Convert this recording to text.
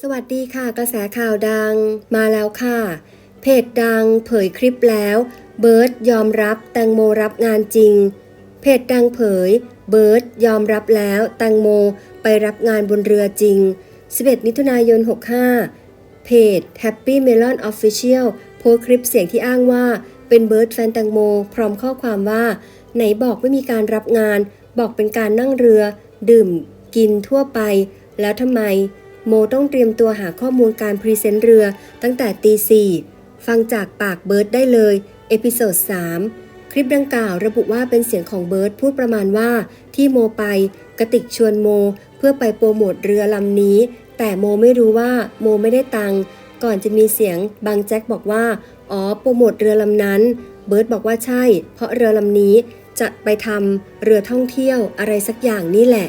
สวัสดีค่ะกระแสข่าวดังมาแล้วค่ะ เพจดังเผยคลิปแล้ว เบิร์ดยอมรับแตงโมรับงานจริง เพจดังเผย เบิร์ดยอมรับแล้วแตงโมไปรับงานบนเรือจริง 11 มิถุนายน 65 เพจ Happy Melon Official โพสคลิปเสียงที่อ้างว่าเป็นเบิร์ดแฟนแตงโม พร้อมข้อความว่า ไหนบอกไม่มีการรับงาน บอกเป็นการนั่งเรือ ดื่ม กินทั่วไป แล้วทำไม โมต้องเตรียมตัวหาข้อมูลการพรีเซนต์เรือตั้งแต่ตีสี่ฟังจากปากเบิร์ดได้เลย เอพิโซด 3 คลิปดังกล่าวระบุว่าเป็นเสียงของเบิร์ดพูดประมาณว่า ที่โมไปกระติกชวนโม เพื่อไปโปรโมทเรือลำนี้ แต่โมไม่รู้ว่าโมไม่ได้ตังค์ก่อนจะมีเสียงบางแจ็คบอกว่า อ๋อ โปรโมทเรือลำนั้น เบิร์ดบอกว่าใช่ เพราะเรือลำนี้จะไปทำเรือท่องเที่ยวอะไรสักอย่างนี่แหละ